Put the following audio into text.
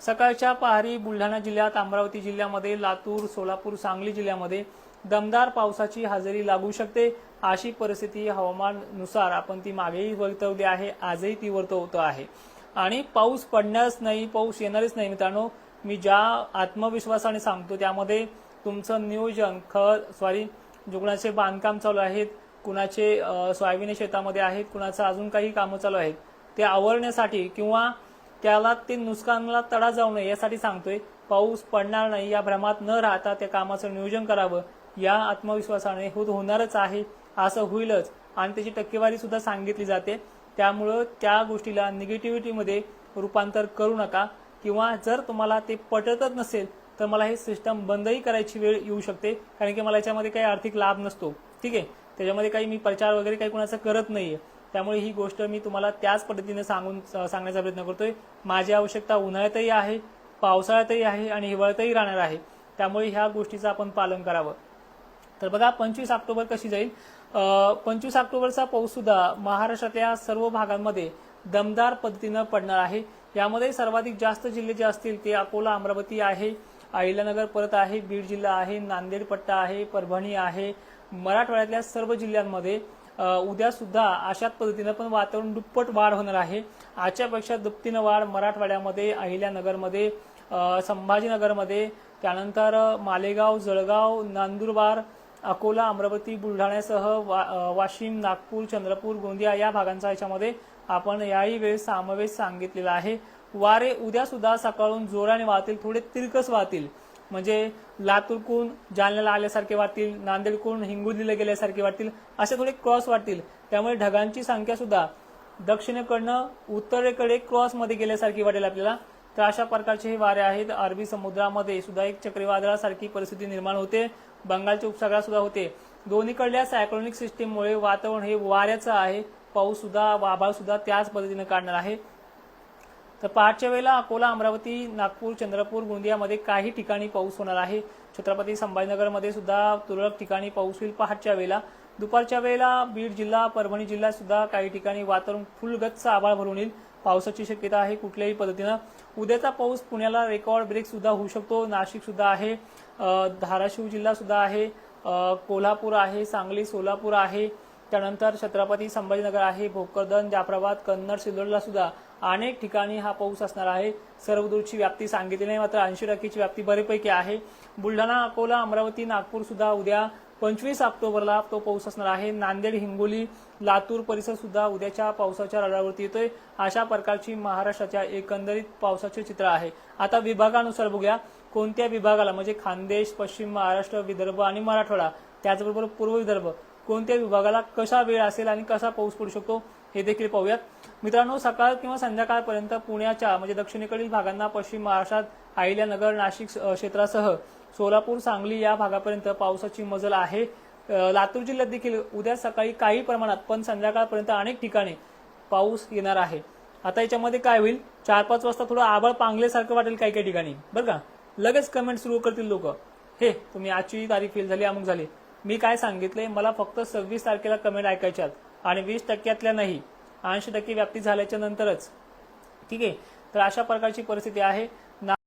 सकाळच्या पहारी बुलढाणा जिल्ह्यात अमरावती जिल्ह्यामध्ये लातूर सोलापूर सांगली जिल्ह्यामध्ये दमदार पावसाची हजेरी लागू शकते. अशी परिस्थिती हवामाननुसार आपण ती मागेही वर्तवली आहे आजही ती वर्तवत आहे. आणि पाऊस पडणारच नाही पाऊस येणारच नाही मित्रांनो. मी ज्या आत्मविश्वासाने सांगतो त्यामध्ये तुमचं नियोजन खत सॉरी जुगणाचे बांधकाम चालू आहेत कुणाचे सोयाबीन शेतामध्ये आहेत कुणाचं अजून काही कामं चालू आहेत ते आवरण्यासाठी किंवा त्याला ते नुकसानाला तडा जाऊ नये यासाठी सांगतोय पाऊस पडणार नाही या भ्रमात न राहता त्या कामाचं नियोजन करावं. या आत्मविश्वासाने होत होणारच आहे असं होईलच. आणि त्याची टक्केवारी सुद्धा सांगितली जाते. त्यामुळं त्या गोष्टीला निगेटिव्हिटीमध्ये रूपांतर करू नका. किंवा जर तुम्हाला ते पटतच नसेल तर मला हे सिस्टम बंदही करायची वेळ येऊ शकते कारण की मला याच्यामध्ये काही आर्थिक लाभ नसतो. ठीक आहे? त्याच्यामध्ये काही मी प्रचार वगैरे काही कुणाचा करत नाहीये. त्यामुळे ही गोष्ट मी तुम्हाला त्याच पद्धतीने सांगून सांगण्याचा प्रयत्न करतोय. माझी आवश्यकता उन्हाळ्यातही आहे पावसाळ्यातही आहे आणि हिवाळ्यातही राहणार आहे. त्यामुळे ह्या गोष्टीचं आपण पालन करावं. तर बघा पंचवीस ऑक्टोबर कशी जाईल? पंचवीस ऑक्टोबरचा पाऊस सुद्धा महाराष्ट्रातल्या सर्व भागांमध्ये दमदार पद्धतीनं पडणार आहे. यामध्ये सर्वाधिक जास्त जिल्हे जे असतील ते अकोला अमरावती आहे अहिल्यानगर परत आहे बीड जिल्हा आहे नांदेड पट्टा आहे परभणी आहे. मराठवाड्यातल्या सर्व जिल्ह्यांमध्ये उद्या सुद्धा अशाच पद्धतीनं पण वातावरण दुप्पट वाढ होणार आहे. आजच्यापेक्षा दुपटीनं वाढ मराठवाड्यामध्ये अहिल्यानगरमध्ये संभाजीनगरमध्ये त्यानंतर मालेगाव जळगाव नंदुरबार अकोला अमरावती बुलढाण्यासह वा, वाशिम नागपूर चंद्रपूर गोंदिया या भागांचा याच्यामध्ये आपण याही वेळेस समावेश सांगितलेला आहे. वारे उद्या सुद्धा सकाळून जोराने वाहतील थोडे तिरकस वाहतील. म्हणजे लातूरकून जालन्याला आल्यासारखे वाटतील नांदेडकून हिंगोलीला गेल्यासारखे वाटतील असे थोडे क्रॉस वाटतील. त्यामुळे ढगांची संख्या सुद्धा दक्षिणेकडनं उत्तरेकडे क्रॉसमध्ये गेल्यासारखी वाटेल आपल्याला. तर अशा प्रकारचे हे वारे आहेत. अरबी समुद्रामध्ये सुद्धा एक चक्रीवादळासारखी परिस्थिती निर्माण होते. बंगालच्या उपसागरात सुद्धा होते. दोन्हीकडल्या सायक्लोनिक सिस्टीममुळे वातावरण हे वाऱ्याचं आहे. पाऊस सुद्धा आभाळ सुद्धा त्याच पद्धतीने काढणार आहे. तर पहाटच्या वेळेला अकोला अमरावती नागपूर चंद्रपूर गोंदियामध्ये काही ठिकाणी पाऊस होणार आहे. छत्रपती संभाजीनगरमध्ये सुद्धा तुरळक ठिकाणी पाऊस होईल पहाटच्या वेळेला. दुपारच्या वेळेला बीड जिल्हा परभणी जिल्ह्यात सुद्धा काही ठिकाणी वातावरण फुलगच्च आभाळ भरून येईल. पावसाची शक्यता आहे कुठल्याही पद्धतीनं. उद्याचा पाऊस पुण्याला रेकॉर्ड ब्रेक सुद्धा होऊ शकतो. नाशिक सुद्धा आहे. धाराशिव जिल्हा सुद्धा आहे. कोल्हापूर आहे सांगली सोलापूर आहे. त्यानंतर छत्रपती संभाजीनगर आहे भोकरदन जाफराबाद कन्नड सिल्लोडला सुद्धा अनेक ठिकाणी हा पाऊस असणार आहे. सर्व दूरची व्याप्ती सांगितली नाही मात्र ऐंशी टक्केची व्याप्ती बऱ्यापैकी आहे. बुलढाणा अकोला अमरावती नागपूर सुद्धा उद्या पंचवीस ऑक्टोबरला तो पाऊस असणार आहे. नांदेड हिंगोली लातूर परिसर सुद्धा उद्याच्या पावसाच्या रडावरती येतोय. अशा प्रकारची महाराष्ट्राच्या एकंदरीत पावसाचे चित्र आहे. आता विभागानुसार बघूया. कोणत्या विभागाला म्हणजे खानदेश पश्चिम महाराष्ट्र विदर्भ आणि मराठवाडा त्याचबरोबर पूर्व विदर्भ कोणत्या विभागाला कसा वेळ असेल आणि कसा पाऊस पडू शकतो हे देखील पाहूयात. मित्रांनो सकाळ किंवा संध्याकाळपर्यंत पुण्याच्या म्हणजे दक्षिणेकडील भागांना पश्चिम महाराष्ट्रात अहिल्यानगर नाशिक क्षेत्रासह सोलापूर सांगली या भागापर्यंत पावसाची मजल आहे. लातूर जिल्ह्यात देखील उद्या सकाळी काही प्रमाणात पण संध्याकाळपर्यंत अनेक ठिकाणी पाऊस येणार आहे. आता याच्यामध्ये काय होईल? चार पाच वाजता थोडं आबळ पांगल्यासारखं वाटेल काही काही ठिकाणी. बरं का? लगेच कमेंट सुरू करतील लोक. हे तुम्ही आजची तारीख फेल झाली अमुक झाली. मी काय सांगितले मला फक्त सव्वीस तारखेला कमेंट ऐकायच्यात आणि वीस टक्क्यातल्या नाही ऐंशी टक्के व्याप्ती झाल्याच्या नंतरच. ठीक? आहे तर अशा प्रकारची परिस्थिती आहे.